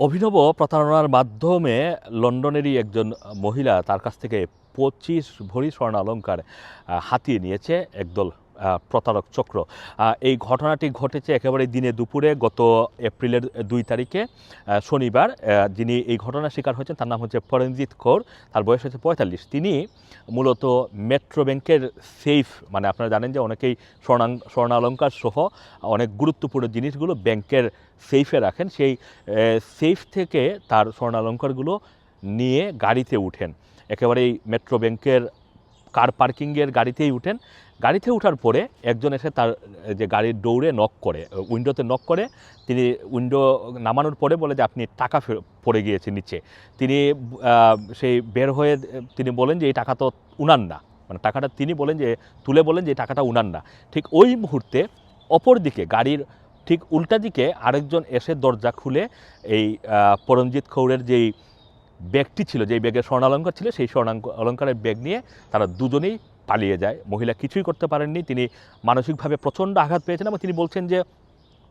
অভিনব প্রতারণার মাধ্যমে লন্ডনেরই একজন মহিলা তার কাছ থেকে পঁচিশ ভরি স্বর্ণ অলঙ্কার হাতিয়ে নিয়েছে একদল প্রতারক চক্র। এই ঘটনাটি ঘটেছে একেবারে দিনে দুপুরে গত এপ্রিলের দুই তারিখে শনিবার। যিনি এই ঘটনার শিকার হয়েছেন তার নাম হচ্ছে পরমজিৎ কৌর, তার বয়স হচ্ছে পঁয়তাল্লিশ। তিনি মূলত মেট্রো ব্যাংকের সেফ মানে আপনারা জানেন যে অনেকেই স্বর্ণাং, স্বর্ণালঙ্কার সহ অনেক গুরুত্বপূর্ণ জিনিসগুলো ব্যাংকের সেফে রাখেন। সেই সেফ থেকে তার স্বর্ণালঙ্কারগুলো নিয়ে গাড়িতে উঠেন। একেবারেই মেট্রো ব্যাংকের কার পার্কিংয়ের গাড়িতেই উঠেন। গাড়িতে ওঠার পরে একজন এসে তার, যে গাড়ির দৌড়ে নক করে উইন্ডোতে নক করে, তিনি উইন্ডো নামানোর পরে বলে যে, আপনি টাকা পড়ে গিয়েছে নিচে। তিনি সেই বের হয়ে, তিনি বলেন যে, এই টাকা তো উনান না। মানে টাকাটা তিনি বলেন যে, তুলে বলেন যে, এই টাকাটা উনান না। ঠিক ওই মুহূর্তে অপর দিকে গাড়ির ঠিক উল্টা দিকে আরেকজন এসে দরজা খুলে এই পরমজিৎ কৌরের যেই ব্যাগটি ছিল যে ব্যাগে স্বর্ণালঙ্কার ছিল, সেই স্বর্ণাঙ্ক, অলঙ্কারের ব্যাগ নিয়ে তারা দুজনেই পালিয়ে যায়। মহিলা কিছুই করতে পারেননি, তিনি মানসিকভাবে প্রচণ্ড আঘাত পেয়েছেন এবং তিনি বলছেন যে,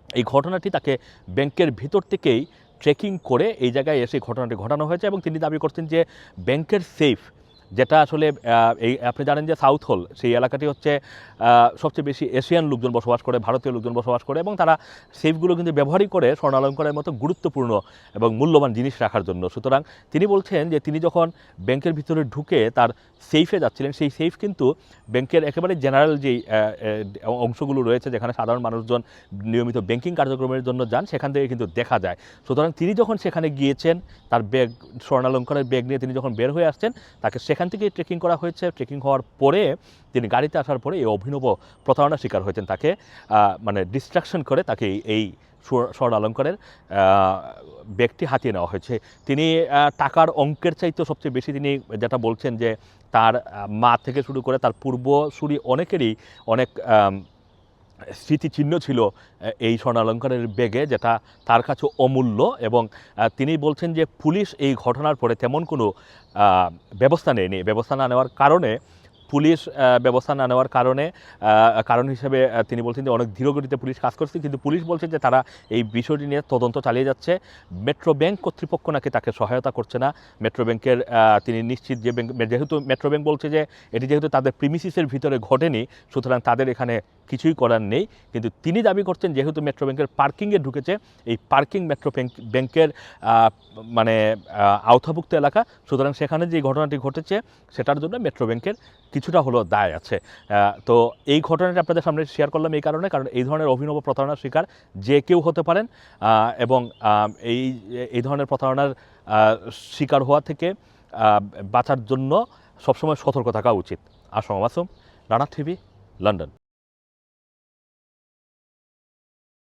এই ঘটনাটি তাকে ব্যাংকের ভিতর থেকেই ট্রেকিং করে এই জায়গায় এসে ঘটনাটি ঘটানো হয়েছে এবং তিনি দাবি করছেন যে, ব্যাংকের সেফ যেটা আসলে এই আপনি জানেন যে সাউথ হোল সেই এলাকাটি হচ্ছে সবচেয়ে বেশি এশিয়ান লোকজন বসবাস করে, ভারতীয় লোকজন বসবাস করে এবং তারা সেফগুলো কিন্তু ব্যবহারই করে স্বর্ণালঙ্কারের মতো গুরুত্বপূর্ণ এবং মূল্যবান জিনিস রাখার জন্য। সুতরাং তিনি বলছেন যে তিনি যখন ব্যাংকের ভিতরে ঢুকে তার সেফে যাচ্ছিলেন, সেই সেফ কিন্তু ব্যাংকের একেবারে জেনারেল যেই অংশগুলো রয়েছে, যেখানে সাধারণ মানুষজন নিয়মিত ব্যাংকিং কার্যক্রমের জন্য যান, সেখান থেকে কিন্তু দেখা যায়। সুতরাং তিনি যখন সেখানে গিয়েছেন, তার ব্যাগ, স্বর্ণালঙ্কারের ব্যাগ নিয়ে তিনি যখন বের হয়ে আসছেন, তাকে সেখান থেকে ট্রেকিং করা হয়েছে। ট্রেকিং হওয়ার পরে তিনি গাড়িতে আসার পরে এই অভিনব প্রতারণার শিকার হয়েছেন তাকে মানে ডিস্ট্রাকশন করে তাকে এই- এই স্বর- স্বর্ণ অলঙ্কারের ব্যক্তি হাতিয়ে নেওয়া হয়েছে। তিনি টাকার অঙ্কের চাইতে সবচেয়ে বেশি তিনি যেটা বলছেন যে তার মা থেকে শুরু করে তার পূর্বসূরি অনেকেরই অনেক স্মৃতিচিহ্ন ছিল এই স্বর্ণালঙ্কারের ব্যাগে যেটা তার কাছে অমূল্য এবং তিনি বলছেন যে পুলিশ এই ঘটনার পরে তেমন কোনো ব্যবস্থা নেয়নি। ব্যবস্থা না নেওয়ার কারণে, পুলিশ ব্যবস্থা না নেওয়ার কারণে কারণ হিসেবে তিনি বলছেন যে অনেক ধীরগতিতে পুলিশ কাজ করছে, কিন্তু পুলিশ বলছে যে তারা এই বিষয়টি নিয়ে তদন্ত চালিয়ে যাচ্ছে। মেট্রো ব্যাংক কর্তৃপক্ষ নাকি তাকে সহায়তা করছে না। মেট্রো ব্যাংকের তিনি নিশ্চিত যে ব্যাংক, যেহেতু মেট্রো ব্যাংক বলছে যে এটি যেহেতু তাদের প্রিমিসিসের ভিতরে ঘটেনি, সুতরাং তাদের এখানে কিছুই করার নেই। কিন্তু তিনি দাবি করছেন, যেহেতু মেট্রো ব্যাংকের পার্কিংয়ে ঢুকেছে, এই পার্কিং মেট্রো ব্যাংক ব্যাংকের মানে আওতাভুক্ত এলাকা, সুতরাং সেখানে যে ঘটনাটি ঘটেছে, সেটার জন্য মেট্রো ব্যাংকের কিছুটা হলো দায় আছে। তো এই ঘটনাটি আপনাদের সামনে শেয়ার করলাম এই কারণে, কারণ এই ধরনের অভিনব প্রতারণার শিকার যে কেউ হতে পারেন এবং এই এই ধরনের প্রতারণার শিকার হওয়া থেকে বাঁচার জন্য সবসময় সতর্ক থাকা উচিত। Assam Masum Rana TV London